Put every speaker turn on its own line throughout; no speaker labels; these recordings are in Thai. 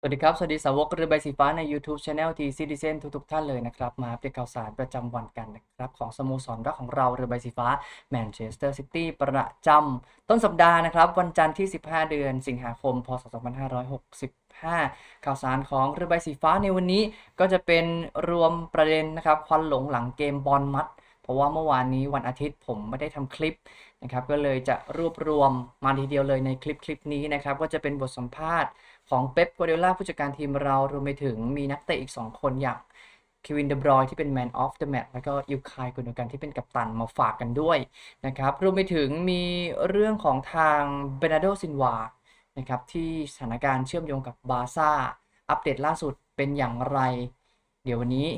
สวัสดีครับ สวัสดีสาวกเรือใบสีฟ้าใน YouTube Channel T Citizen ทุกๆท่านเลยนะครับ มาอัปเดตข่าวสารประจำวันกันนะครับ ของสโมสรรักของเราเรือใบสีฟ้าแมนเชสเตอร์ซิตี้ประจำต้นสัปดาห์นะครับ วันจันทร์ที่ 15 เดือนสิงหาคม พศ 2565 ข่าวสารของเรือใบสีฟ้าในวันนี้ก็จะเป็นรวมประเด็นนะครับควันหลงหลังเกมบอลมัดเพราะว่าเมื่อวานนี้วันอาทิตย์ผมไม่ได้ทำคลิปนะครับ ก็เลยจะรวบรวมมาทีเดียวเลยในคลิปคลิปนี้นะครับ ก็จะเป็นบทสัมภาษณ์ ของเป๊ปกัวเดล่าผู้จัดการทีมเรารวมไปถึงมีนักเตะอีก 2 คนอย่างเควินเดบรอยที่เป็น Man of the Match แล้วก็อิลคายกุนกันที่เป็นกัปตันมาฝากกันด้วยนะครับรวมไปถึงมีเรื่องของทางเบนาโดซินวานะครับที่สถานการณ์เชื่อมโยงกับบาซ่า อัปเดตล่าสุดเป็นอย่างไร เดี๋ยววันนี้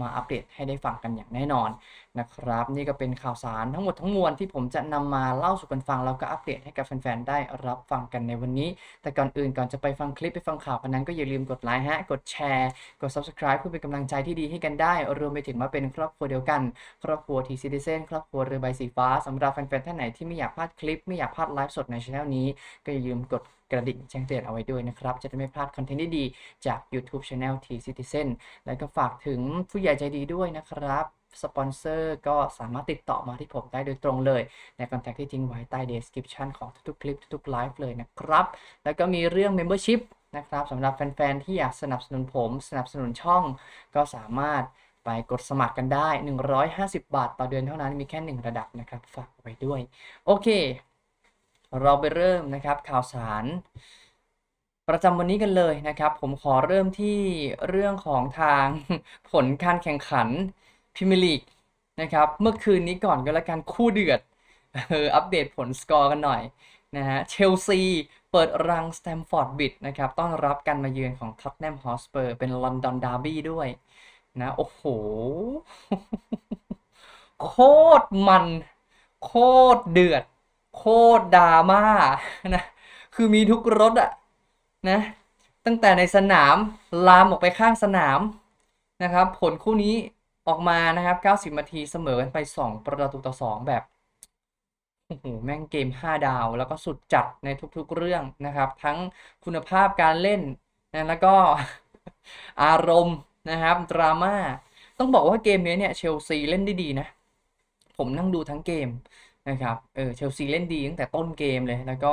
มาอัปเดตให้ได้ฟังกันอย่างแน่นอนนะครับ นี่ก็เป็นข่าวสารทั้งหมดทั้งมวลที่ผมจะนำมาเล่าสู่กันฟังแล้วก็อัปเดตให้กับแฟนๆได้รับฟังกันในวันนี้ แต่ก่อนอื่นก่อนจะไปฟังคลิปไปฟังข่าวกันนั้นก็อย่าลืมกดไลค์ฮะกดแชร์ กด subscribe เพื่อเป็นกำลังใจที่ดีให้กันได้ รวมไปถึงมาเป็นครอบครัวเดียวกัน ครอบครัวทีซีดิเซนครอบครัวเรือใบสีฟ้าสำหรับแฟนๆท่านไหนที่ไม่อยากพลาดคลิปไม่อยากพลาดไลฟ์สดในช่องนี้ ก็อย่าลืมกด ระดิ่งแจ้งเตือนเอาไว้ด้วยนะครับ จะได้ไม่พลาดคอนเทนต์ดีๆจาก YouTube Channel T Citizen แล้วก็ฝากถึงผู้ใหญ่ใจดีด้วยนะครับ สปอนเซอร์ก็สามารถติดต่อมาที่ผมได้โดยตรงเลย ในคอนแทคที่ทิ้งไว้ใต้ description ของทุกๆคลิปทุกๆไลฟ์เลยนะครับ แล้วก็มีเรื่อง Membership นะครับสำหรับแฟนๆ ที่อยากสนับสนุนผม สนับสนุนช่องก็สามารถไปกดสมัครกันได้ 150 บาท ต่อเดือนเท่านั้นมีแค่ 1 ระดับนะครับ ฝากไว้ด้วย โอเค เราไปเริ่มนะครับข่าวสาร ประจำวันนี้กันเลยนะครับ ผมขอเริ่มที่เรื่องของทางผลการแข่งขันพรีเมียร์ลีกนะครับเมื่อคืนนี้ก่อนก็แล้วกันคู่เดือดเอออัปเดตผลสกอร์กันหน่อยนะฮะเชลซีเปิดรังสแตมฟอร์ดบิดนะครับต้อนรับการมาเยือนของท็อตแนมฮอสเปอร์เป็นลอนดอนดาร์บี้ด้วยนะโอ้โห โคตรมัน โคตรเดือด โคตรดราม่านะ คือมีทุกรสอะนะ ตั้งแต่ในสนามลามออกไปข้างสนามนะครับ ผลคู่นี้ออกมานะครับ 90นาทีเสมอกันไป 2 ประตูต่อ 2 แบบโอ้โหแม่งเกม 5 ดาว แล้วก็สุดจัดในทุกๆเรื่องนะครับ ทั้งคุณภาพการเล่นนะแล้วก็อารมณ์นะครับดราม่าต้องบอกว่าเกมนี้เนี่ยเชลซีเล่นได้ดีนะ ผมนั่งดูทั้งเกม นะครับเออเชลซีเล่นดีตั้งแต่ต้นเกมเลย แล้วก็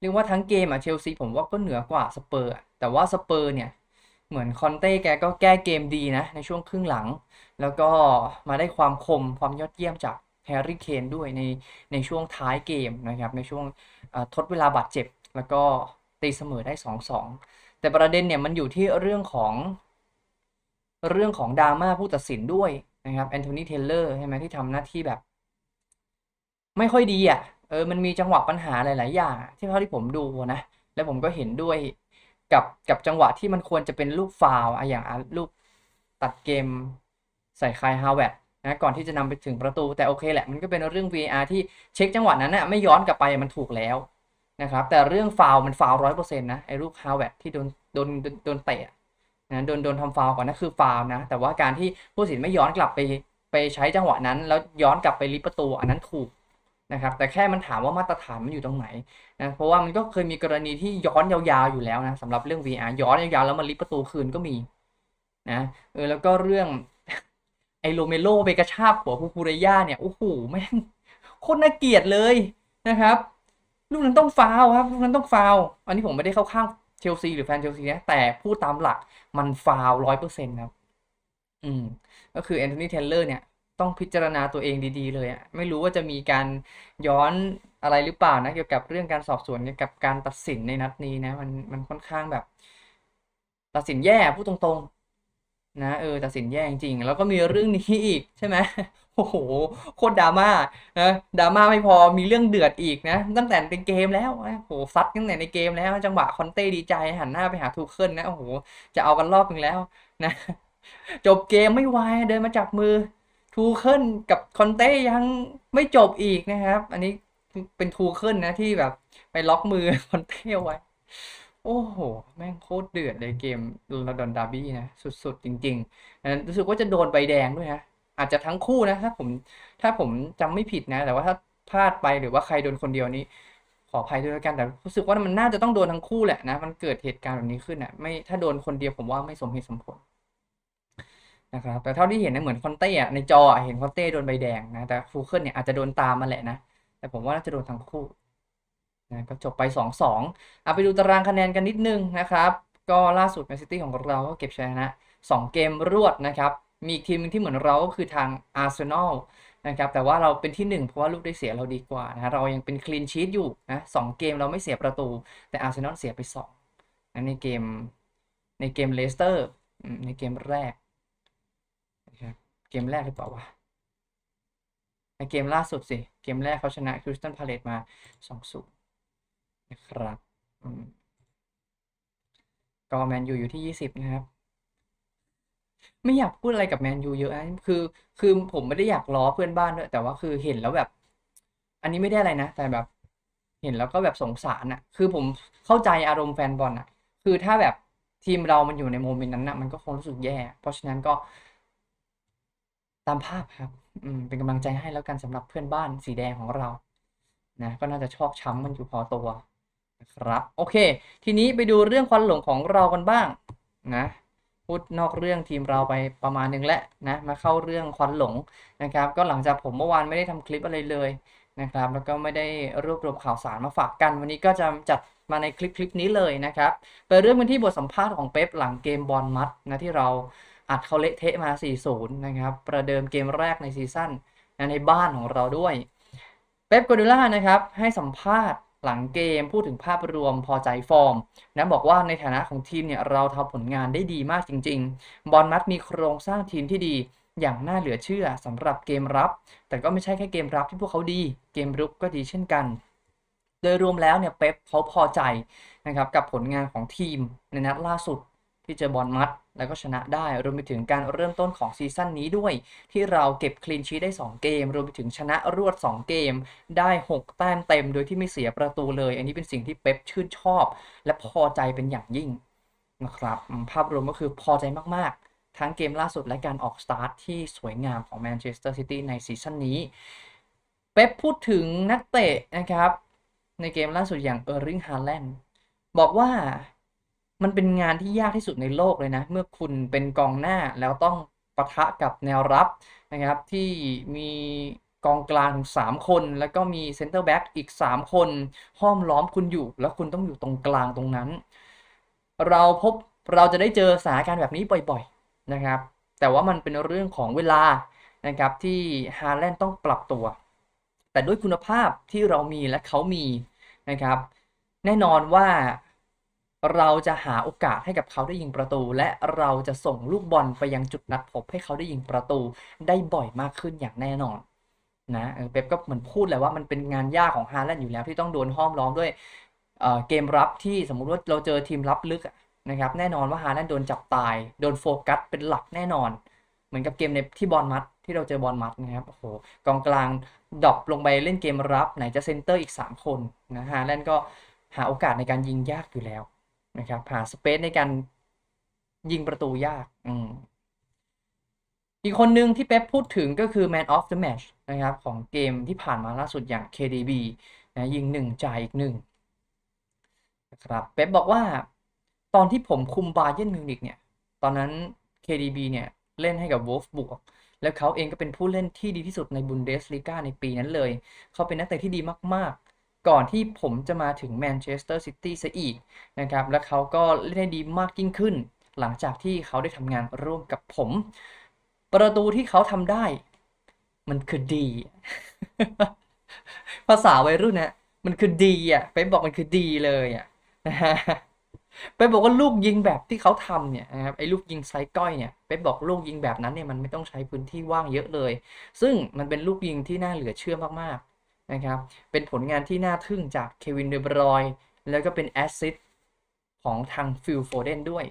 เรียกว่าทั้งเกมอะเชลซีผมว่าก็เหนือกว่าสเปอร์แต่ว่าสเปอร์เนี่ยเหมือนคอนเต้แกก็แก้เกมดีนะในช่วงครึ่งหลัง แล้วก็มาได้ความคมความยอดเยี่ยมจากแฮร์รี่เคนด้วยในในช่วงท้ายเกมนะครับในช่วงทดเวลาบาดเจ็บ แล้วก็ตีเสมอได้ 2-2 แต่ประเด็นเนี่ยมันอยู่ที่เรื่องของ เรื่องของดราม่าผู้ตัดสินด้วยนะครับแอนโทนีเทเลอร์ใช่ไหมที่ทำหน้าที่แบบ ไม่ค่อยดีอะเออมันมีจังหวะปัญหาหลาย ๆ อย่างที่เท่าที่ผมดูนะ แล้วผมก็เห็นด้วยกับกับจังหวะที่มันควรจะเป็นลูกฟาวอะอย่างลูกตัดเกมใส่คายฮาวเวิร์ดนะก่อนที่จะนำไปถึงประตูแต่โอเคแหละมันก็เป็นเรื่อง VAR ที่เช็คจังหวะนั้นน่ะไม่ย้อนกลับไปมันถูกแล้วนะครับแต่เรื่องฟาวมันฟาวร้อยเปอร์เซ็นต์นะไอ้ลูกฮาวเวิร์ดที่โดนโดนโดนเตะนะโดนโดนทำฟาวก่อนนั่นคือฟาวนะ แต่ว่าการที่ผู้สินไม่ย้อนกลับไปไปใช้จังหวะนั้น แล้วย้อนกลับไปลิประตูอันนั้นถูก นะครับแต่แค่มันถามว่ามาตรฐานมันอยู่ตรงไหนนะเพราะว่ามันก็เคยมีกรณีที่ย้อนยาวๆอยู่แล้วนะสำหรับเรื่อง VR ย้อนยาวๆแล้วมันลิประตูคืนก็มีนะเออแล้วก็เรื่องไอโรเมโลไปกระชากหัวคูคูเรย่าเนี่ยโอ้โหแม่งโคตรน่าเกลียดเลยนะครับลูกนั้นต้องฟาวครับลูกนั้นต้องฟาวอันนี้ผมไม่ได้เข้าข้างเชลซีหรือแฟนเชลซีนะแต่พูดตามหลักมันฟาวร้อยเปอร์เซ็นต์ครับ อืมก็คือแอนโทนีเทนเลอร์เนี่ย ต้องพิจารณาตัวเองดีๆ เลยอะไม่รู้ว่าจะมีการย้อนอะไรหรือเปล่านะ เกี่ยวกับเรื่องการสอบสวนเกี่ยวกับการตัดสินในนัดนี้นะ มันมันค่อนข้างแบบ ตัดสินแย่พูดตรงๆ นะเออตัดสินแย่จริงๆแล้วก็มีเรื่องนี้อีกใช่ไหมโอ้โหโคตรดราม่านะดราม่าไม่พอมีเรื่องเดือดอีกนะ ตั้งแต่ในเกมแล้วโอ้โหซัดตั้งแต่ในเกมแล้ว จังหวะคอนเต้ดีใจหันหน้าไปหาทูเคิลนะโอ้โหจะเอากันรอบนึงแล้วนะ จบเกมไม่ไวเดินมาจับมือ ทูเคิลกับคอนเต้ยังไม่จบอีกนะครับ อันนี้เป็นทูเคิลนะที่แบบ ไปล็อกมือคอนเต้ไว้ โอ้โห แม่งโคตรเดือดเลยเกมลอนดอนดาร์บี้นะ สุดๆ จริงๆนะรู้สึกว่าจะโดนใบแดงด้วยนะ อาจจะทั้งคู่นะถ้าผมถ้าผมจำไม่ผิดนะ แต่ว่าถ้าพลาดไปหรือว่าใครโดนคนเดียวนี้คออภัยด้วยแล้วกันแต่รู้สึกว่ามันน่าจะต้องโดนทั้งคู่แหละนะ มันเกิดเหตุการณ์แบบนี้ขึ้นอะไม่ถ้าโดนคนเดียวผมว่าไม่สมเหตุสมผล นะครับแต่เท่าที่เห็นนะเหมือนคอนเต้ในจอเห็นคอนเต้โดนใบแดงนะแต่ฟูเคิลเนี่ยอาจจะโดนตามมาแหละนะแต่ผมว่าน่าจะโดนทั้งคู่นะก็จบไป 2-2เอาไปดูตารางคะแนนกันนิดนึงนะครับ ก็ล่าสุดแมนซิตี้ของเราก็เก็บชนะ2 เกมรวดนะครับ มีอีกทีมนึงที่เหมือนเราก็คือทางอาร์เซนอลนะครับแต่ว่าเราเป็นที่ 1 เพราะว่าลูกได้เสียเราดีกว่านะเรายังเป็นคลีนชีตอยู่นะสองเกมเราไม่เสียประตู แต่อาร์เซนอลเสียไป2นะในเกมในเกมเลสเตอร์ในเกมแรก เกมแรกหรือเปล่าวะในเกมล่าสุดสิ เกมแรกเขาชนะคริสตันพาเลตมา2-0นะครับก็แมนยูอยู่ที่20นะครับ ไม่อยากพูดอะไรกับแมนยูเยอะนะคือ คือผมไม่ได้อยากล้อเพื่อนบ้านด้วยแต่ว่าคือเห็นแล้วแบบ อันนี้ไม่ได้อะไรนะ แต่แบบ เห็นแล้วก็แบบสงสารอะคือผมเข้าใจอารมณ์แฟนบอลอะคือถ้าแบบทีมเรามันอยู่ในโมเมนต์นั้นอะมันก็คงรู้สึกแย่ เพราะฉะนั้นก็ ตามภาพครับ อืม เป็นกำลังใจให้แล้วกันสำหรับเพื่อนบ้านสีแดงของเรา นะ ก็น่าจะชอกช้ำมันอยู่พอตัวนะครับ โอเค ทีนี้ไปดูเรื่องควันหลงของเรากันบ้าง นะ พูดนอกเรื่องทีมเราไปประมาณนึงแล้วนะ มาเข้าเรื่องควันหลงนะครับ ก็หลังจากผมเมื่อวานไม่ได้ทำคลิปอะไรเลยนะครับ แล้วก็ไม่ได้รวบรวมข่าวสารมาฝากกัน วันนี้ก็จะจัดมาในคลิปคลิปนี้เลยนะครับ ไปเริ่มกันที่บทสัมภาษณ์ของเป๊ปหลังเกมบอลมัดนะที่เรา อัดเขาเละเทะมา 4-0 นะครับ ประเดิมเกมแรกในซีซั่นในบ้านของเราด้วย เป๊ปกวดิล่านะครับ ให้สัมภาษณ์หลังเกมพูดถึงภาพรวมพอใจฟอร์ม นะบอกว่าในฐานะของทีมเนี่ยเราทำผลงานได้ดีมากจริง ๆ บอลมัดมีโครงสร้างทีมที่ดีอย่างน่าเหลือเชื่อสำหรับเกมรับ แต่ก็ไม่ใช่แค่เกมรับที่พวกเขาดี เกมรุกก็ดีเช่นกัน โดยรวมแล้วเนี่ยเป๊ปเขาพอใจนะครับกับผลงานของทีมในนัดล่าสุด ที่เจอบอลมัดแล้วก็ชนะได้ รวมไปถึงการเริ่มต้นของซีซั่นนี้ด้วย ที่เราเก็บคลีนชีได้ 2 เกม รวมไปถึงชนะรวด 2 เกม ได้ 6 แต้มเต็ม โดยที่ไม่เสียประตูเลย อันนี้เป็นสิ่งที่เป๊ปชื่นชอบ และพอใจเป็นอย่างยิ่งนะครับภาพรวมก็คือพอใจมากๆ ทั้งเกมล่าสุดและการออกสตาร์ทที่สวยงามของแมนเชสเตอร์ซิตี้ในซีซั่นนี้ เป๊ปพูดถึงนักเตะนะครับ ในเกมล่าสุดอย่างเออร์ริงฮาแลนด์บอกว่า มันเป็นงานที่ยากที่สุดในโลกเลยนะ เมื่อคุณเป็นกองหน้าแล้วต้องปะทะกับแนวรับนะครับ ที่มีกองกลางถึง3คน แล้วก็มีเซนเตอร์แบ็กอีก 3 คน ห้อมล้อมคุณอยู่ แล้วคุณต้องอยู่ตรงกลางตรงนั้น เราพบเราจะได้เจอสถานการณ์แบบนี้บ่อยๆนะครับ แต่ว่ามันเป็นเรื่องของเวลานะครับที่ฮาแลนด์ต้องปรับตัว แต่ด้วยคุณภาพที่เรามีและเขามีนะครับ แน่นอนว่า เราจะหาโอกาสให้กับเขาได้ยิงประตู และเราจะส่งลูกบอลไปยังจุดนัดพบให้เขาได้ยิงประตูได้บ่อยมากขึ้นอย่างแน่นอนนะเป๊ปก็เหมือนพูดเลยว่ามันเป็นงานยากของฮาแลนด์อยู่แล้วที่ต้องโดนห้อมล้อมด้วยเเกมรับที่สมมุติว่าเราเจอทีมรับลึกนะครับแน่นอนว่าฮาแลนด์โดนจับตาย โดนโฟกัสเป็นหลักแน่นอน เหมือนกับเกมในที่บอลมัดที่เราเจอบอลมัดนะครับโอ้โหกองกลางดรอปลงไปเล่นเกมรับไหนจะเซนเตอร์อีก 3 คนนะฮาแลนด์ก็หาโอกาสในการยิงยากอยู่แล้ว นะครับหาสเปซในการยิงประตูยากอืมอีกคนหนึ่งที่เป๊ปพูดถึงก็คือ Man of the Match นะครับ ของเกมที่ผ่านมาล่าสุดอย่าง KDB นะยิงหนึ่งจ่ายอีกหนึ่งนะครับเป๊ปบอกว่าตอนที่ผมคุมบาเยิร์นมิวนิกเนี่ย ตอนนั้น KDB เนี่ยเล่นให้กับ Wolfsburg แล้วเขาเองก็เป็นผู้เล่นที่ดีที่สุดในบุนเดสลีกาในปีนั้นเลย เขาเป็นนักเตะที่ดีมากๆ ก่อนที่ผมจะมาถึงแมนเชสเตอร์ซิตี้ซะอีกนะครับและเขาก็เล่นได้ดีมากยิ่งขึ้น หลังจากที่เขาได้ทำงานร่วมกับผม ประตูที่เขาทำได้ มันคือดี ภาษาวัยรุ่นนะมันคือดีอะไปบอกมันคือดีเลยอะนะฮะไปบอกว่าลูกยิงแบบที่เขาทำเนี่ยนะครับไอ้ลูกยิงไซก้อยเนี่ยไปบอกลูกยิงแบบนั้นเนี่ยมันไม่ต้องใช้พื้นที่ว่างเยอะเลย ซึ่งมันเป็นลูกยิงที่น่าเหลือเชื่อมากๆ นะครับ เป็นผลงานที่น่าทึ่งจากเควินเดบรอยน์แล้วก็เป็นแอสซิสของทางฟิลโฟเดนด้วย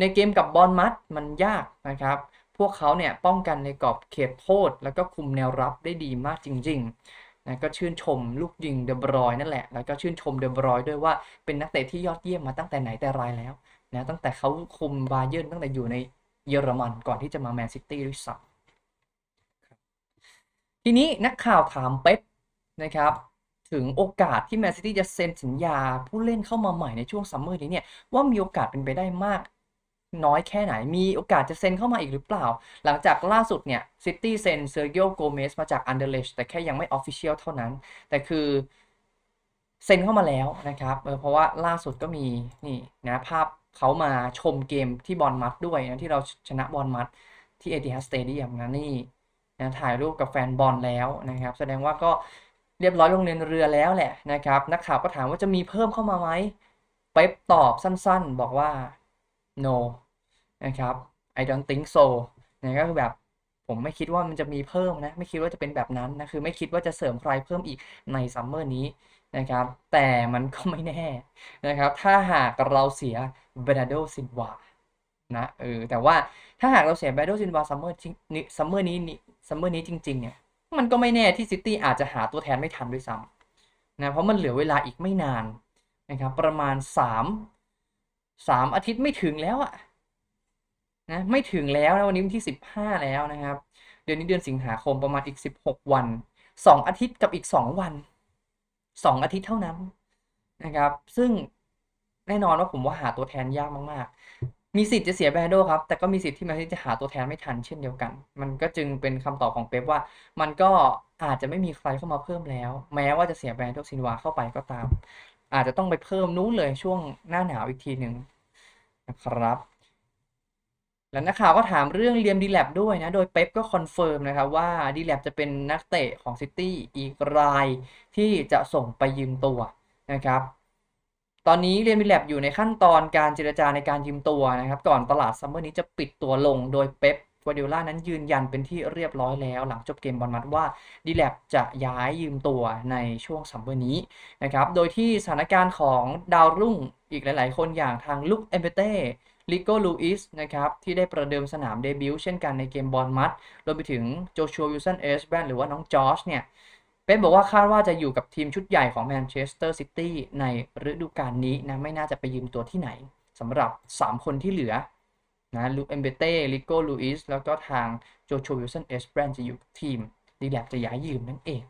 ในเกมกับบอลมัดมันยากนะครับ พวกเขาเนี่ยป้องกันในกรอบเขตโทษ แล้วก็คุมแนวรับได้ดีมากจริงๆนะก็ชื่นชมลูกยิงเดบรอยน์นั่นแหละ แล้วก็ชื่นชมเดบรอยน์ด้วยว่าเป็นนักเตะที่ยอดเยี่ยมมาตั้งแต่ไหนแต่ไรแล้วนะตั้งแต่เขาคุมบาเยิร์นตั้งแต่อยู่ในเยอรมันก่อนที่จะมาแมนซิตี้ด้วยซ้ำทีนี้นักข่าวถามเป๊ป นะครับถึงโอกาสที่แมนซิตี้จะเซ็นสัญญาผู้เล่นเข้ามาใหม่ในช่วงซัมเมอร์นี้เนี่ยว่ามีโอกาสเป็นไปได้มากน้อยแค่ไหน มีโอกาสจะเซ็นเข้ามาอีกหรือเปล่า หลังจากล่าสุดเนี่ยซิตี้เซ็นเซอร์เกียโกเมสมาจากอันเดอร์เลชแต่แค่ยังไม่ออฟฟิเชียลเท่านั้น แต่คือเซ็นเข้ามาแล้วนะครับเออเพราะว่าล่าสุดก็มีนี่นะภาพเขามาชมเกมที่บอลมัดด้วยนะที่เราชนะบอลมัดที่เอติฮัดสเตเดียมนะนี่นะถ่ายรูปกับแฟนบอลแล้วนะครับ แสดงว่าก็ รียบร้อยลงเรียนเรือแล้วแหละนะครับ นักข่าวก็ถามว่าจะมีเพิ่มเข้ามาไหมเป๊ปตอบสั้นๆ บอกว่า no นะครับ I don't think so นะก็คือแบบผมไม่คิดว่ามันจะมีเพิ่มนะ ไม่คิดว่าจะเป็นแบบนั้นนะคือไม่คิดว่าจะเสริมใครเพิ่มอีกในซัมเมอร์นี้นะครับ แต่มันก็ไม่แน่นะครับ ถ้าหากเราเสียเบรนาโดซินวานะเออแต่ว่าถ้าหากเราเสียเบรนาโดซินวาซัมเมอร์นี้ซัมเมอร์นี้ซัมเมอร์นี้จริง ๆ เนี่ย มันก็ไม่แน่ที่ซิตี้อาจจะหาตัวแทนไม่ทันด้วยซ้ำนะเพราะมันเหลือเวลาอีกไม่นานนะครับประมาณ 3 3 อาทิตย์ไม่ถึงแล้วอะนะไม่ถึงแล้วนะวันนี้วันที่ 15 แล้วนะครับ เดือนนี้เดือนสิงหาคมประมาณอีก 16 วัน 2 อาทิตย์กับอีก 2 วัน 2 อาทิตย์เท่านั้นนะครับ ซึ่งแน่นอนว่าผมว่าหาตัวแทนยากมาก มีสิทธิ์จะเสียแบรโดครับ แต่ก็มีสิทธิ์ที่แมนซิตี้จะหาตัวแทนไม่ทันเช่นเดียวกัน มันก็จึงเป็นคำตอบของเป๊ปว่า มันก็อาจจะไม่มีใครเข้ามาเพิ่มแล้ว แม้ว่าจะเสียแบรโดซินวาเข้าไปก็ตาม อาจจะต้องไปเพิ่มนู้นเลยช่วงหน้าหนาวอีกทีหนึ่งนะครับแล้วนักข่าวก็ถามเรื่องเลียมดีแลบด้วยนะ โดยเป๊ปก็คอนเฟิร์มนะครับว่าดีแลบจะเป็นนักเตะของซิตี้อีกรายที่จะส่งไปยืมตัวนะครับ ตอนนี้เรียนดีแลบอยู่ในขั้นตอนการเจรจาในการยืมตัวนะครับ ก่อนตลาดซัมเมอร์นี้จะปิดตัวลงโดยเป๊ปกัวเดียล่านั้นยืนยันเป็นที่เรียบร้อยแล้ว หลังจบเกมบอลมัดว่าดีแลบจะย้ายยืมตัวในช่วงซัมเมอร์นี้นะครับ โดยที่สถานการณ์ของดาวรุ่งอีกหลาย ๆ คนอย่างทางลุคเอมเบเต้ลิโกลูอิสนะครับ ที่ได้ประเดิมสนามเดบิวต์เช่นกันในเกมบอลมัดรวมไปถึงโจชัววิลสันเอสแบนหรือว่าน้องจอชเนี่ย เป็นบอกว่าคาดว่าจะอยู่กับทีมชุดใหญ่ของแมนเชสเตอร์ซิตี้ในฤดูกาลนี้นะไม่น่าจะไปยืมตัวที่ไหนสำหรับ 3 คนที่เหลือนะลูเอมเบเต้ลิโก้ลูอิสแล้วก็ทางโจชัววิลสันเอสแบนจะอยู่กับทีมดีแลบจะย้ายยืมนั่นเอง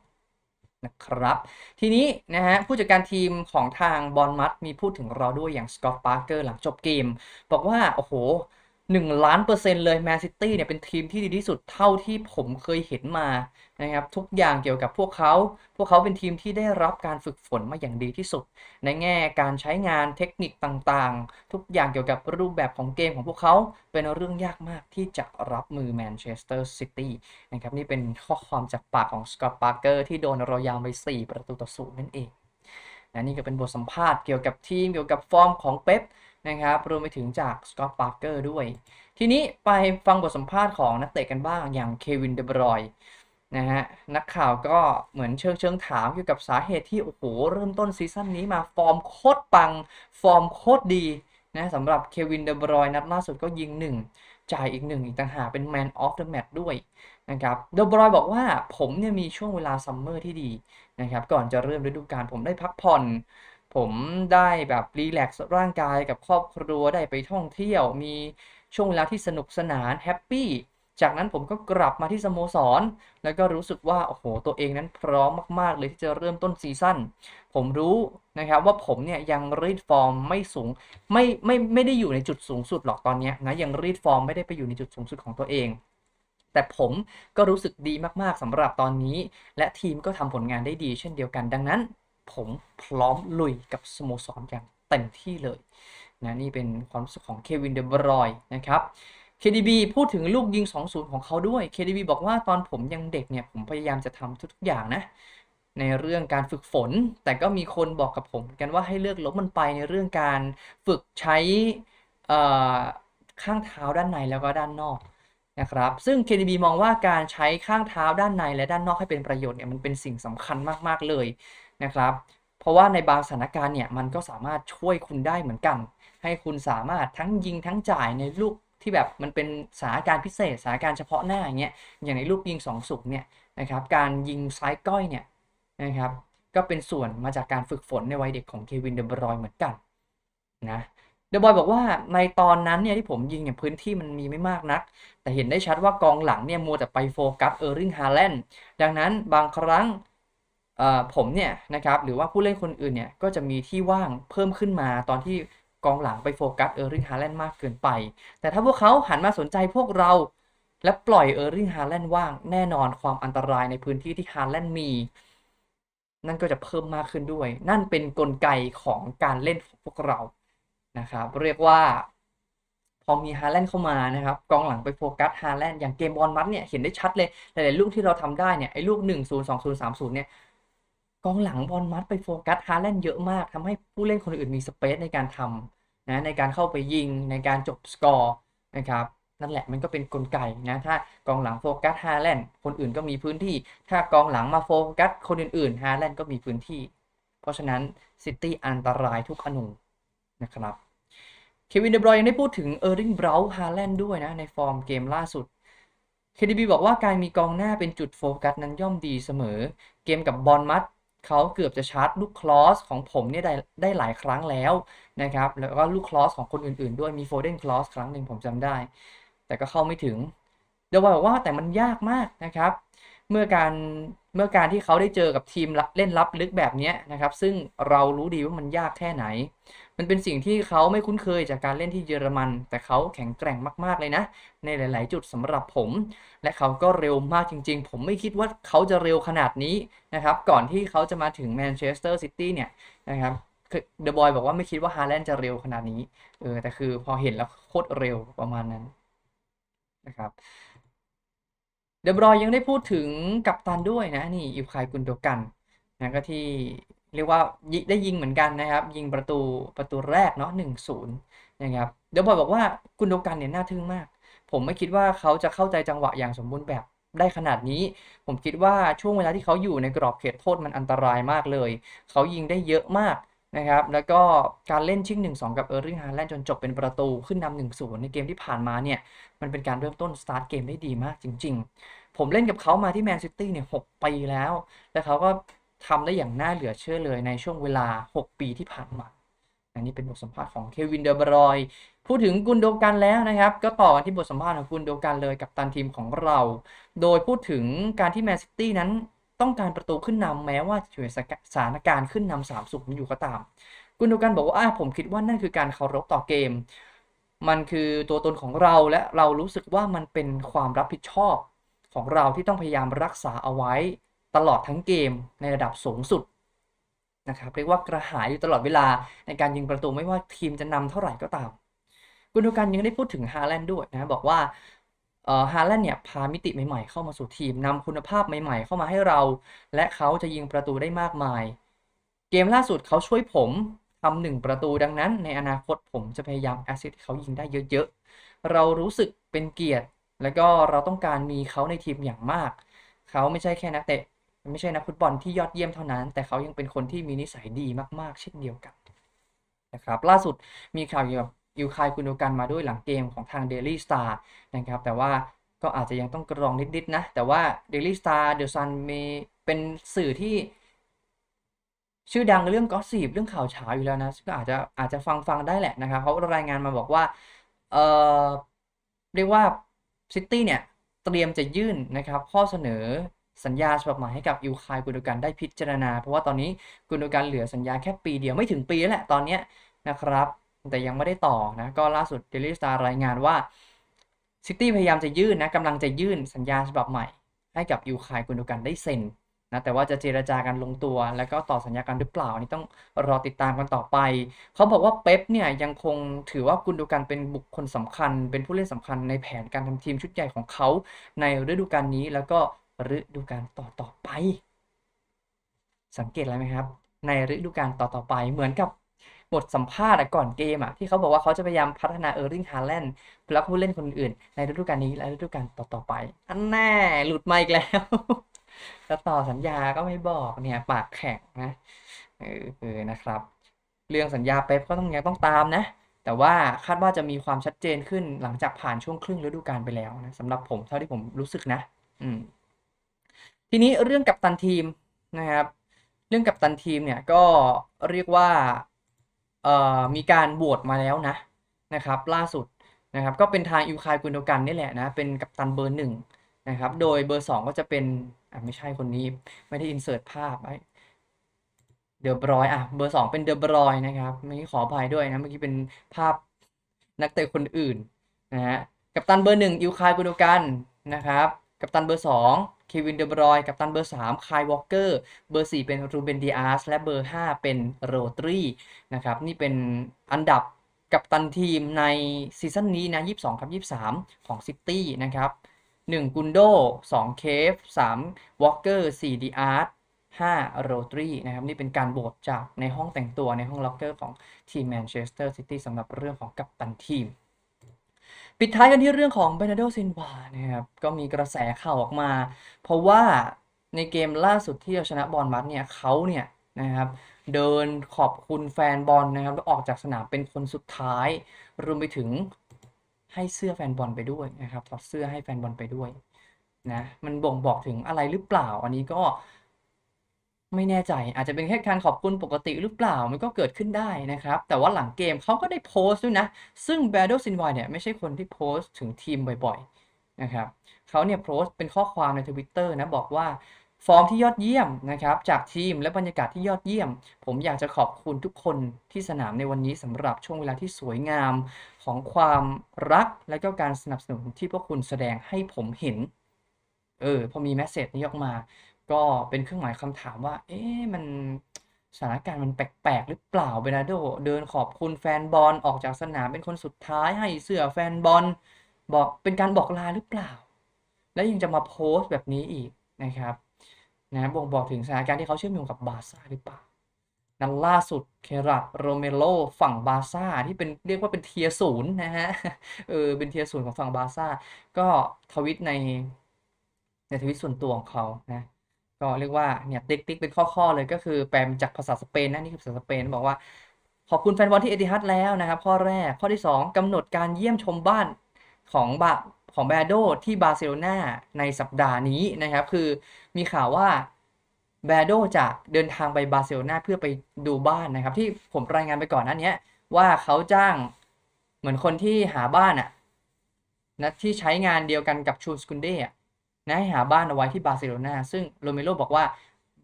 นะครับทีนี้นะฮะผู้จัดการทีมของทางบอลมัดมีพูดถึงเราด้วยอย่างสกอตปาร์เกอร์หลังจบเกม บอกว่า โอ้โห หนึ่งล้านเปอร์เซ็นต์เลยแมนซิตี้เนี่ยเป็นทีมที่ดีที่สุดเท่าที่ผมเคยเห็นมานะครับทุกอย่างเกี่ยวกับพวกเขา พวกเขาเป็นทีมที่ได้รับการฝึกฝนมาอย่างดีที่สุด ในแง่การใช้งานเทคนิคต่างๆ ทุกอย่างเกี่ยวกับรูปแบบของเกมของพวกเขาเป็นเรื่องยากมากที่จะรับมือแมนเชสเตอร์ซิตี้นะครับนี่เป็นข้อความจากปากของสกอตต์ปาร์เกอร์ที่โดนรายาวไป 4 ประตูต่อศูนย์นั่นเองนะนี่ก็เป็นบทสัมภาษณ์เกี่ยวกับทีมเกี่ยวกับฟอร์มของเป๊ป นะครับรวมไปถึงจากสกอตต์ปาร์เกอร์ด้วย ทีนี้ไปฟังบทสัมภาษณ์ของนักเตะกันบ้างอย่างเควินเดบรอยนะฮะนักข่าวก็เหมือนเชิงเชิงถามเกี่ยวกับสาเหตุที่ โอ้โห เริ่มต้นซีซั่นนี้มาฟอร์มโคตรปัง ฟอร์มโคตรดีนะสำหรับเควินเดบรอยนัดล่าสุดก็ยิง 1 จ่ายอีกหนึ่งอีกต่างหากเป็น Man of the Match ด้วยนะครับเดบรอยบอกว่าผมเนี่ยมีช่วงเวลาซัมเมอร์ที่ดีนะครับก่อนจะเริ่มฤดูกาลผมได้พักผ่อน ผมได้แบบรีแลกซ์ร่างกายกับครอบครัวได้ไปท่องเที่ยว มีช่วงเวลาที่สนุกสนานแฮปปี้จากนั้นผมก็กลับมาที่สโมสร แล้วก็รู้สึกว่า โอ้โห ตัวเองนั้นพร้อมมาก ๆ เลยที่จะเริ่มต้นซีซั่นผมรู้นะครับว่าผมเนี่ยยังรีดฟอร์มไม่สูงไม่ไม่ไม่ได้อยู่ในจุดสูงสุดหรอกตอนนี้นะยังรีดฟอร์มไม่ได้ไปอยู่ในจุดสูงสุดของตัวเอง แต่ผมก็รู้สึกดีมาก ๆสำหรับตอนนี้ และทีมก็ทำผลงานได้ดีเช่นเดียวกันดังนั้น ผมพร้อมลุยกับสโมสรอย่างเต็มที่เลยนะนี่เป็นความรู้สึกของเควินเดบรอยนะครับ KDB พูดถึงลูกยิง 2-0 ของเขาด้วย KDB บอกว่าตอนผมยังเด็กเนี่ยผมพยายามจะทำทุกๆอย่างนะในเรื่องการฝึกฝน แต่ก็มีคนบอกกับผมกันว่าให้เลือกลบมันไปในเรื่องการฝึกใช้ข้างเท้าด้านในแล้วก็ด้านนอกนะครับ ซึ่ง KDB มองว่าการใช้ข้างเท้าด้านในและด้านนอกให้เป็นประโยชน์เนี่ยมันเป็นสิ่งสำคัญมากๆเลย นะครับ เพราะว่าในบางสถานการณ์เนี่ยมันก็สามารถช่วยคุณได้เหมือนกัน ให้คุณสามารถทั้งยิงทั้งจ่ายในลูกที่แบบมันเป็นสถานการณ์พิเศษสถานการณ์เฉพาะหน้าอย่างเงี้ยอย่างในลูกยิงสองสูงเนี่ยนะครับการยิงซ้ายก้อยเนี่ยนะครับก็เป็นส่วนมาจากการฝึกฝนในวัยเด็กของเควินเดบรอยเหมือนกันนะเดบอยบอกว่าในตอนนั้นเนี่ยที่ผมยิงเนี่ยพื้นที่มันมีไม่มากนัก แต่เห็นได้ชัดว่ากองหลังเนี่ยมัวแต่ไปโฟกัสเออร์ริงฮาแลนด์ดังนั้นบางครั้ง ผมเนี่ยนะครับหรือว่าผู้เล่นคนอื่นเนี่ยก็จะมีที่ว่างเพิ่มขึ้นมาตอนที่กองหลังไปโฟกัสเออร์ริงฮาแลนด์มากเกินไป แต่ถ้าพวกเขาหันมาสนใจพวกเรา และปล่อยเออร์ริงฮาแลนด์ว่างแน่นอนความอันตรายในพื้นที่ที่ฮาแลนด์มี นั่นก็จะเพิ่มมากขึ้นด้วย นั่นเป็นนกลไกของการเล่นของพวกเรานะครับเรียกว่า พอมีฮาแลนด์เข้ามานะครับกองหลังไปโฟกัสฮาแลนด์อย่างเกมบอลมัดเนี่ยเห็นได้ชัดเลยหลายๆลูกที่เราทำได้เนี่ยไอ้ลูก 1 0 2 0 3 0เนี่ย กองหลังบอลมัดไปโฟกัสฮาแลนด์เยอะมากทำให้ผู้เล่นคนอื่นมีสเปซในการทำนะในการเข้าไปยิงในการจบสกอร์นะครับนั่นแหละมันก็เป็นกลไกนะถ้ากองหลังโฟกัสฮาแลนด์คนอื่นก็มีพื้นที่ ถ้ากองหลังมาโฟกัสคนอื่นๆฮาแลนด์ก็มีพื้นที่ เพราะฉะนั้นซิตี้อันตรายทุกอนูนะครับเควินเดบรอยยังได้พูดถึงเออร์ริงเบราฮาแลนด์ด้วยนะในฟอร์มเกมล่าสุด KDB บอกว่าการมีกองหน้าเป็นจุดโฟกัสนั้นย่อมดีเสมอ เกมกับบอลมัด เขาเกือบจะชาร์จลูกคลอสของผมเนี่ยได้ได้หลายครั้งแล้วนะครับ แล้วก็ลูกคลอสของคนอื่นๆ ด้วยมีโฟเดนคลอสครั้งหนึ่งผมจำได้ แต่ก็เข้าไม่ถึงเดบรอยบอกว่าแต่มันยากมากนะครับ เมื่อการเมื่อการที่เขาได้เจอกับทีมเล่นลับลึกแบบนี้นะครับ ซึ่งเรารู้ดีว่ามันยากแค่ไหน มันเป็นสิ่งที่เขาไม่คุ้นเคยจากการเล่นที่เยอรมัน แต่เขาแข็งแกร่งมากๆเลยนะ ในหลาย ๆ จุดสำหรับผม และเขาก็เร็วมากจริง ๆ ผมไม่คิดว่าเขาจะเร็วขนาดนี้นะครับก่อนที่เขาจะมาถึงแมนเชสเตอร์ซิตี้เนี่ยนะครับเดอะบอยบอกว่าไม่คิดว่าฮาแลนด์จะเร็วขนาดนี้เออแต่คือพอเห็นแล้วโคตรเร็วประมาณนั้นนะครับเดบรอยยังได้พูดถึงกัปตันด้วยนะนี่อิวคายกุนโดกันนะก็ที่ เรียกว่าได้ยิงเหมือนกันนะครับ ยิงประตูประตูแรกเนาะหนึ่งศูนย์นะครับเดบอยบอกว่ากุนโดกันเนี่ยน่าทึ่งมาก ผมไม่คิดว่าเขาจะเข้าใจจังหวะอย่างสมบูรณ์แบบได้ขนาดนี้ ผมคิดว่าช่วงเวลาที่เขาอยู่ในกรอบเขตโทษมันอันตรายมากเลย เขายิงได้เยอะมากนะครับ แล้วก็การเล่นชิง 1 2 กับเออร์ริงฮาแลนด์จนจบเป็นประตูขึ้นนำหนึ่งศูนย์ในเกมที่ผ่านมาเนี่ย มันเป็นการเริ่มต้นสตาร์ทเกมได้ดีมากจริง ๆ ผมเล่นกับเขามาที่แมนซิตี้เนี่ยหปีแล้ว และเขาก็ ทำได้อย่างน่าเหลือเชื่อเลยในช่วงเวลา 6 ปีที่ผ่านมาอันนี้เป็นบทสัมภาษณ์ของเควินเดอร์บรอย พูดถึงกุนโดกันแล้วนะครับ ก็ต่อกันที่บทสัมภาษณ์ของกุนโดกันเลยกับตันทีมของเรา โดยพูดถึงการที่แมนซิตี้นั้นต้องการประตูขึ้นนำแม้ว่าอยู่ในสถานการณ์ขึ้นนำสามสุนอยู่ก็ตาม กุนโดกันบอกว่าผมคิดว่านั่นคือการเคารพต่อเกม มันคือตัวตนของเราและเรารู้สึกว่ามันเป็นความรับผิดชอบของเราที่ต้องพยายามรักษาเอาไว้ ตลอดทั้งเกมในระดับสูงสุดนะครับเรียกว่ากระหายอยู่ตลอดเวลาในการยิงประตูไม่ว่าทีมจะนำเท่าไหร่ก็ตาม กุนโดกันยังได้พูดถึงฮาแลนด์ด้วยนะบอกว่าฮาแลนด์เนี่ยพามิติใหม่ๆเข้ามาสู่ทีมนำคุณภาพใหม่ๆเข้ามาให้เรา และเขาจะยิงประตูได้มากมาย เกมล่าสุดเขาช่วยผมทำหนึ่งประตูดังนั้น ในอนาคตผมจะพยายามแอสซิสต์เขายิงได้เยอะๆ เรารู้สึกเป็นเกียรติ แล้วก็เราต้องการมีเขาในทีมอย่างมาก เขาไม่ใช่แค่นักเตะ ไม่ใช่นักฟุตบอลที่ยอดเยี่ยมเท่านั้น แต่เขายังเป็นคนที่มีนิสัยดีมาก ๆ เช่นเดียวกันนะครับล่าสุดมีข่าวเกี่ยวกับยูคายกุนโดกันมาด้วยหลังเกมของทาง Daily Star นะครับแต่ว่าก็อาจจะยังต้องกรองนิด ๆ นะ แต่ว่า Daily Star The Sun มีเป็นสื่อที่ชื่อดังเรื่องก็ส s บเรื่องข่าวเช้าอยู่แล้วนะก็อาจจะอาจจะฟังฟังได้แหละนะครับเขารายงานมาบอกว่าเออเรียกว่าซิตี้เนี่ยเตรียมจะยื่นนะครับข้อเสนอ สัญญาฉบับใหม่ให้กับยูคายกุนโดกันได้พิจารณา เพราะว่าตอนนี้กุนโดกันเหลือสัญญาแค่ปีเดียวไม่ถึงปีแล้วแหละตอนนี้นะครับ แต่ยังไม่ได้ต่อนะก็ล่าสุดเดลิสตาร์รายงานว่าซิตี้พยายามจะยื่นนะกำลังจะยื่นสัญญาฉบับใหม่ ให้กับยูคายกุนโดกันได้เซ็นนะแต่ว่าจะเจรจากันลงตัว แล้วก็ต่อสัญญากันหรือเปล่านนี้ต้องรอติดตามกันต่อไป เขาบอกว่าเป๊ปเนี่ยยังคงถือว่ากุนโดกันเป็นบุคคลสำคัญ เป็นผู้เล่นสำคัญในแผนการทำทีมชุดใหญ่ของเขาในฤดูกาลนี้แล้วก็ ฤดูกาลต่อต่อไป สังเกตอะไรไหมครับ ในฤดูกาลต่อต่อไปเหมือนกับบทสัมภาษณ์ก่อนเกมอะที่เขาบอกว่าเขาจะพยายามพัฒนาเออร์ริงฮาแลนด์แล้วผู้เล่นคนอื่น ในฤดูกาลนี้และฤดูกาลต่อต่อไป อันแน่หลุดมาอีกแล้วจะต่อสัญญาก็ไม่บอกเนี่ยปากแข็งนะเออเออนะครับ เรื่องสัญญาเป๊ปก็ต้องยังต้องตามนะ แต่ว่าคาดว่าจะมีความชัดเจนขึ้นหลังจากผ่านช่วงครึ่งฤดูกาลไปแล้วนะสำหรับผมเท่าที่ผมรู้สึกนะ อืม ทีนี้เรื่องกับตันทีมนะครับ เรื่องกับตันทีมเนี่ยก็เรียกว่าเอ่อมีการโหวตมาแล้วนะนะครับ ล่าสุดนะครับก็เป็นทางอิวคายกุนโดกันนี่แหละนะเป็นกัปตันเบอร์หนึ่งนะครับ โดยเบอร์สองก็จะเป็นอะไม่ใช่คนนี้ไม่ได้อินเสิร์ตภาพไว้เดอบรอยอะเบอร์สองเป็นเดอบรอยนะครับเมื่อกี้ขออภัยด้วยนะเมื่อกี้เป็นภาพนักเตะคนอื่นนะฮะกัปตันเบอร์หนึ่งอิลคายกุนโดกันนะครับ กัปตันเบอร์สอง วินเดบรอยกัปตันเบอร์สามคายวอลเกอร์ เบอร์สี่เป็นรูเบนดิอาสและเบอร์ห้าเป็นโรตรีนะครับนี่เป็นอันดับกัปตันทีมในซีซั่นนี้นะ 22ครับ23 ของซิตี้นะครับ 1 กุนโด 2 เคฟ 3 วอลเกอร์ 4 ดีอาร์ต5โรตรีนะครับนี่เป็นการโหวตจากในห้องแต่งตัวในห้องล็อกเกอร์ของทีมแมนเชสเตอร์ซิตี้สำหรับเรื่องของกัปตันทีม ปิดท้ายกันที่เรื่องของเบ r นาโดซินวานะครับก็มีกระแสข่าวออกมา เพราะว่าในเกมล่าสุดที่เอาชนะบอลมัดเนี่ยเขาเนี่ยนะครับเดินขอบคุณแฟนบอลนะครับแล้วออกจากสนามเป็นคนสุดท้าย รวมไปถึงให้เสื้อแฟนบอลไปด้วยนะครับถอดเสื้อให้แฟนบอลไปด้วยนะมันบ่งบอกถึงอะไรหรือเปล่า อันนี้ก็ ไม่แน่ใจ อาจจะเป็นแค่การขอบคุณปกติหรือเปล่ามันก็เกิดขึ้นได้นะครับ แต่ว่าหลังเกมเขาก็ได้โพสต์ด้วยนะ ซึ่ง b a d o s i n w a เนี่ยไม่ใช่คนที่โพสต์ถึงทีมบ่อยๆนะครับเขาเนี่ยโพสต์เป็นข้อความใน Twitter นะบอกว่าฟอร์มที่ยอดเยี่ยมนะครับจากทีมและบรรยากาศที่ยอดเยี่ยม ผมอยากจะขอบคุณทุกคนที่สนามในวันนี้สำหรับช่วงเวลาที่สวยงามของความรักและก็การสนับสนุนที่พวกคุณแสดงให้ผมเห็น เออพอมีแมสเซจนี้ออกมา ก็เป็นเครื่องหมายคำถามว่า เอ๊ะมันสถานการณ์มันแปลกๆ หรือเปล่าเบนาโด เดินขอบคุณแฟนบอลออกจากสนามเป็นคนสุดท้ายให้เสื้อแฟนบอลบอกเป็นการบอกลาหรือเปล่า และยังจะมาโพสต์แบบนี้อีกนะครับนะบ่งบอกถึงสถานการณ์ที่เขาเชื่อมโยงกับบาซ่าหรือเปล่านั้นล่าสุดเครัตโรเมโลฝั่งบาซ่าที่เป็นเรียกว่าเป็นเทียศูนย์นะฮะเออเป็นเทียศูนย์ของฝั่งบาซ่าก็ทวิตในในทวิตส่วนตัวของเขานะ ก็เรียกว่าเนี่ยติ๊กติ๊กเป็นข้อๆเลยก็คือแปลมาจากภาษาสเปนนะนี่คือภาษาสเปนบอกว่าขอบคุณแฟนบอลที่เอติฮัดแล้วนะครับ ข้อแรกข้อที่ 2กำหนดการเยี่ยมชมบ้านของบาของแบโดที่บาร์เซโลนาในสัปดาห์นี้นะครับ คือมีข่าวว่าแบโดจะเดินทางไปบาร์เซโลนาเพื่อไปดูบ้านนะครับ ที่ผมรายงานไปก่อนนั้นเนี้ยว่าเขาจ้างเหมือนคนที่หาบ้านอะนะที่ใช้งานเดียวกันกับชูสกุนเด้อะ นะให้หาบ้านเอาไว้ที่บาร์เซโลนาซึ่งโรเมโรบอกว่า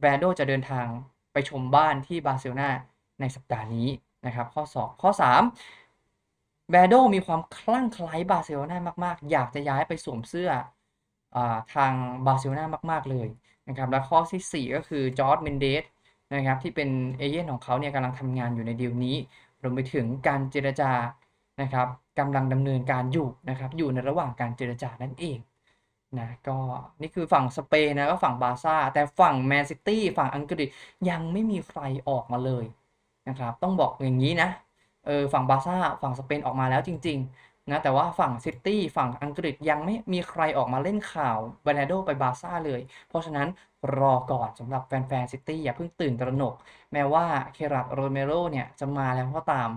แบรโดจะเดินทางไปชมบ้านที่บาร์เซโลนาในสัปดาห์นี้นะครับ ข้อ 2 ข้อ 3 แบรโดมีความคลั่งไคล้บาร์เซโลนามาก ๆ อยากจะย้ายไปสวมเสื้ออทางบาร์เซโลนามาก ๆ เลยนะครับ และข้อที่ 4 ก็คือจอร์ดเมนเดสนะครับที่เป็นเอเย่นของเขาเนี่ยกำลังทำงานอยู่ในดีลนี้รวมไปถึงการเจรจานะครับกำลังดำเนินการอยู่นะครับอยู่ในระหว่างการเจรจานั่นเอง นะก็นี่คือฝั่งสเปนนะก็ฝั่งบาซ่า แต่ฝั่งแมนซิตี้ฝั่งอังกฤษยังไม่มีใครออกมาเลยนะครับต้องบอกอย่างนี้นะเออฝั่งบาซ่าฝั่งสเปนออกมาแล้วจริงๆนะแต่ว่าฝั่งซิตี้ฝั่งอังกฤษยังไม่มีใครออกมาเล่นข่าวบานาโดไปบาซ่าเลย เพราะฉะนั้นรอก่อนสำหรับแฟนๆซิตี้อย่าเพิ่งตื่นตระหนก แม้ว่าเครัตโรเมโรเนี่ยจะมาแล้วก็ตาม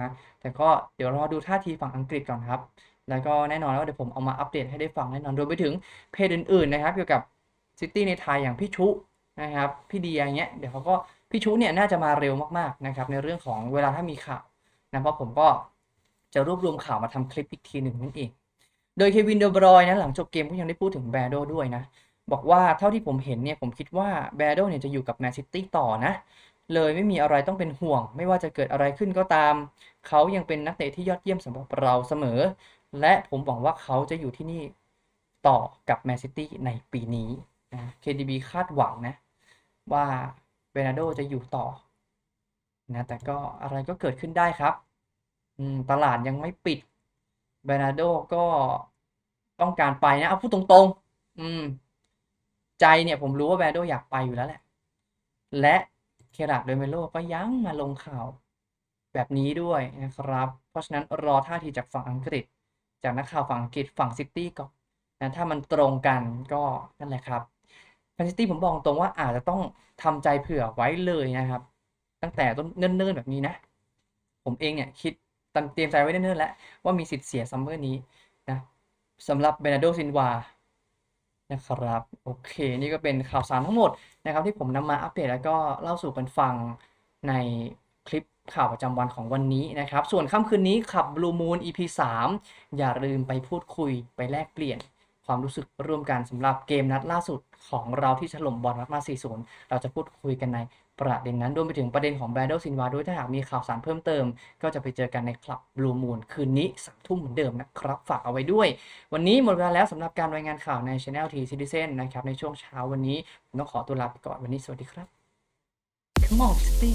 นะแต่ก็เดี๋ยวรอดูท่าทีฝั่งอังกฤษก่อนครับ แล้วก็แน่นอนว่าเดี๋ยวผมเอามาอัปเดตให้ได้ฟังแน่นอนรวมไปถึงเพจอื่นๆนะครับเกี่ยวกับซิตี้ในไทยอย่างพี่ชุนะครับพี่เดียอย่างเงี้ยเดี๋ยวเขาก็พี่ชุเนี่ยน่าจะมาเร็วมากๆนะครับในเรื่องของเวลาถ้ามีข่าวนะเพราะผมก็จะรวบรวมข่าวมาทำคลิปอีกทีหนึ่งนั่นเอง โดยเควินเดอบรอยนะหลังจบเกมก็ยังได้พูดถึงแบโดด้วยนะ บอกว่าเท่าที่ผมเห็นเนี่ยผมคิดว่าแบโดเนี่ยจะอยู่กับแมนซิตี้ต่อนะ เลยไม่มีอะไรต้องเป็นห่วง ไม่ว่าจะเกิดอะไรขึ้นก็ตาม เขายังเป็นนักเตะที่ยอดเยี่ยมสำหรับเราเสมอ และผมหวังว่าเขาจะอยู่ที่นี่ต่อกับแมนซิตี้ในปีนี้นะ KDB คาดหวังนะ ว่าเบนาโดจะอยู่ต่อนะแต่ก็อะไรก็เกิดขึ้นได้ครับตลาดยังไม่ปิดเบนาโดก็ต้องการไปนะ เอาพูดตรงๆ อืม ใจเนี่ยผมรู้ว่าเบนาโดอยากไปอยู่แล้วแหละ และเคราดโดเมโลก็ยังมาลงข่าวแบบนี้ด้วยนะครับ เพราะฉะนั้นรอท่าทีจากฝั่งอังกฤษ จากนักข่าวฝั่งอังกฤษฝั่งซิตี้ก่อนนะถ้ามันตรงกันก็นั่นแหละครับแมนซิตี้ผมบอกตรงว่าอาจจะต้องทำใจเผื่อไว้เลยนะครับ ตั้งแต่ต้นเนิ่นๆแบบนี้นะ ผมเองเนี่ยคิดตั้งเตรียมใจไว้เนิ่นๆแล้วว่ามีสิทธิ์เสียซัมเมอร์นี้นะสำหรับเบนาโดซินวานะครับโอเคนี่ก็เป็นข่าวสารทั้งหมดนะครับที่ผมนำมาอัปเดตแล้วก็เล่าสู่กันฟังในคลิป ข่าวประจำวันของวันนี้นะครับ ส่วนค่ำคืนนี้ขับ Blue Moon EP 3 อย่าลืมไปพูดคุยไปแลกเปลี่ยนความรู้สึกร่วมกันสำหรับเกมนัดล่าสุดของเราที่ถล่มบอลนัดมา 4-0 เราจะพูดคุยกันในประเด็นนั้นรวมไปถึงประเด็นของแบรนโดซินวาด้วยถ้าหากมีข่าวสารเพิ่มเติม ก็จะไปเจอกันในคลับบลูมูนคืนนี้สามทุ่มเหมือนเดิมนะครับ ฝากเอาไว้ด้วย วันนี้หมดเวลาแล้วสำหรับการรายงานข่าวใน Channel T Citizen นะครับ ในช่วงเช้าวันนี้ผมต้องขอตัวลาไปก่อนวันนี้สวัสดีครับ Come on City